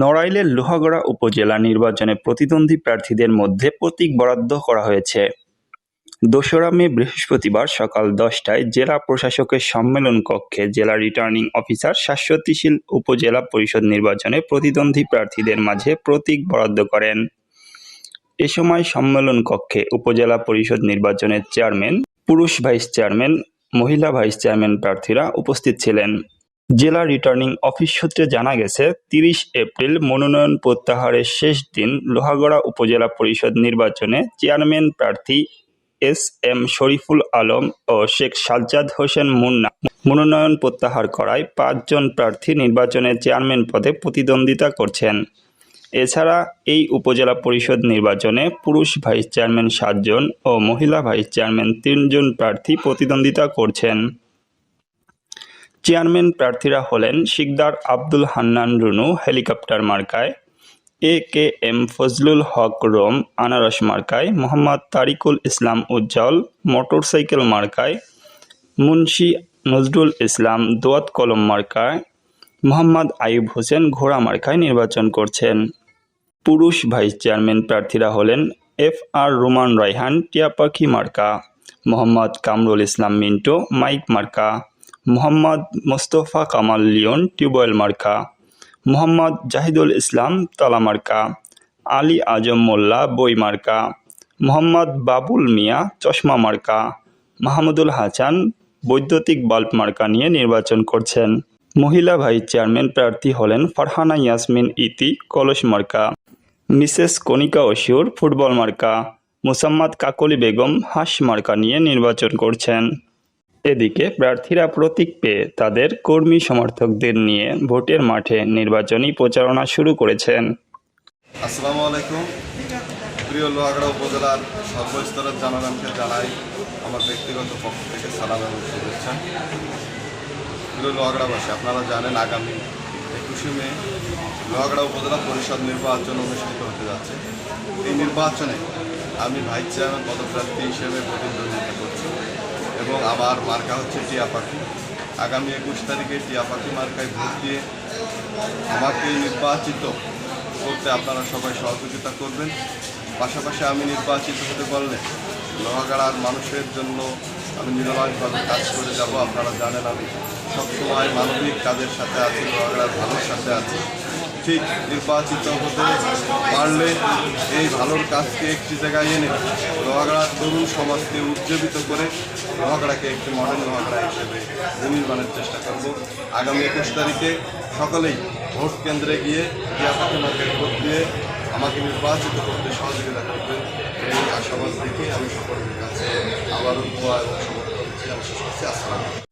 নড়াইলের লোহাগড়া উপজেলা নির্বাচনে প্রতিদ্বন্দ্বী প্রার্থীদের মধ্যে প্রতীক বরাদ্দ করা হয়েছে। দোসরা মে বৃহস্পতিবার সকাল দশটায় জেলা প্রশাসকের সম্মেলন কক্ষে জেলা রিটার্নিং অফিসার শাশ্বতীশীল উপজেলা পরিষদ নির্বাচনে প্রতিদ্বন্দ্বী প্রার্থীদের মাঝে প্রতীক বরাদ্দ করেন। এ সময় সম্মেলন কক্ষে উপজেলা পরিষদ নির্বাচনের চেয়ারম্যান, পুরুষ ভাইস চেয়ারম্যান, মহিলা ভাইস চেয়ারম্যান প্রার্থীরা উপস্থিত ছিলেন। জেলা রিটার্নিং অফিস সূত্রে জানা গেছে, তিরিশ এপ্রিল মনোনয়ন প্রত্যাহারের শেষ দিন লোহাগড়া উপজেলা পরিষদ নির্বাচনে চেয়ারম্যান প্রার্থী এস এম শরীফুল আলম ও শেখ সাজ্জাদ হোসেন মুন্না মনোনয়ন প্রত্যাহার করায় পাঁচজন প্রার্থী নির্বাচনে চেয়ারম্যান পদে প্রতিদ্বন্দ্বিতা করছেন। এছাড়া এই উপজেলা পরিষদ নির্বাচনে পুরুষ ভাইস চেয়ারম্যান সাতজন ও মহিলা ভাইস চেয়ারম্যান তিনজন প্রার্থী প্রতিদ্বন্দ্বিতা করছেন। চেয়ারম্যান প্রার্থীরা হলেন শিকদার আব্দুল হান্নান রুনু, হেলিকপ্টার মার্কায়, A K M Fazlul Haque Rom, আনারস মার্কায়, মোহাম্মদ তারিকুল ইসলাম উজ্জ্বল, মোটরসাইকেল মার্কায়, মুন্সি নজরুল ইসলাম দোয়াত কলম মার্কায়, মোহাম্মদ আইয়ুব হোসেন ঘোড়া মার্কায় নির্বাচন করছেন। পুরুষ ভাইস চেয়ারম্যান প্রার্থীরা হলেন এফ আর রোমান রায়হান, টিয়াপাখি মার্কা, মোহাম্মদ কামরুল ইসলাম মিন্টো, মাইক মার্কা। মোহাম্মদ মোস্তফা কামাল লিওন টিউবওয়েল মার্কা, মোহাম্মদ জাহিদুল ইসলাম তালা মার্কা, আলী আজম মোল্লা বই মার্কা, মোহাম্মদ বাবুল মিয়া চশমা মার্কা, মাহমুদুল হাসান বৈদ্যুতিক বাল্ব মার্কা নিয়ে নির্বাচন করছেন। মহিলা ভাইস চেয়ারম্যান প্রার্থী হলেন ফারহানা ইয়াসমিন ইতি কলস মার্কা, মিসেস কণিকা অসিউর ফুটবল মার্কা, মুসাম্মদ কাকলি বেগম হাঁস মার্কা নিয়ে নির্বাচন করছেন। এদিকে প্রার্থীরা প্রতীক পেয়ে তাদের কর্মী সমর্থকদের নিয়ে ভোটের মাঠে নির্বাচনী প্রচারণা শুরু করেছেন। আসসালামু আলাইকুম। প্রিয় লোহাগড়া উপজেলার সর্বস্তরের জনগণকে জানাই আমার ব্যক্তিগত পক্ষ থেকে সালাম এবং শুভেচ্ছা। প্রিয় লোহাগড়াবাসী, আপনারা জানেন আগামী একুশে মে লোহাগড়া উপজেলা পরিষদ নির্বাচন অনুষ্ঠিত হতে যাচ্ছে। এই নির্বাচনে আমি ভাইস চেয়ারম্যান, পদপ্রার্থী হিসেবে প্রতিদ্বন্দ্বিতা করছি। এবং আমার মার্কা হচ্ছে টিয়া পাখি। আগামী একুশ তারিখে টিয়া পাখি মার্কায় ভোট দিয়ে আমাকে নির্বাচিত করতে আপনারা সবাই সহযোগিতা করবেন। পাশাপাশি আমি নির্বাচিত হতে পারলে লোহাগাড়ার মানুষের জন্য আমি নিরলসভাবে কাজ করে যাব। আপনারা জানেন আমি সবসময় মানবিক কাজের সাথে আছি লোহাগাড়ার ভালোর সাথে আছি। ঠিক নির্বাচিত হতে পারলে এই ভালোর কাজকে একটি জায়গায় এনে লোহাগাড়ার তরুণ সমাজকে উজ্জীবিত করে লোহাগাড়াকে একটি মডেল লোহাগাড়া হিসেবে নির্মাণের চেষ্টা করব। আগামী একুশ তারিখে সকলেই ভোট কেন্দ্রে গিয়ে টিয়াপাখি মার্কেট ভোট দিয়ে আমাকে নির্বাচিত করতে সহযোগিতা করবেন এই আশাবাদ দেখে আমি সকলের কাছে আবারও সমর্থন দিচ্ছি আমি শেষ করছি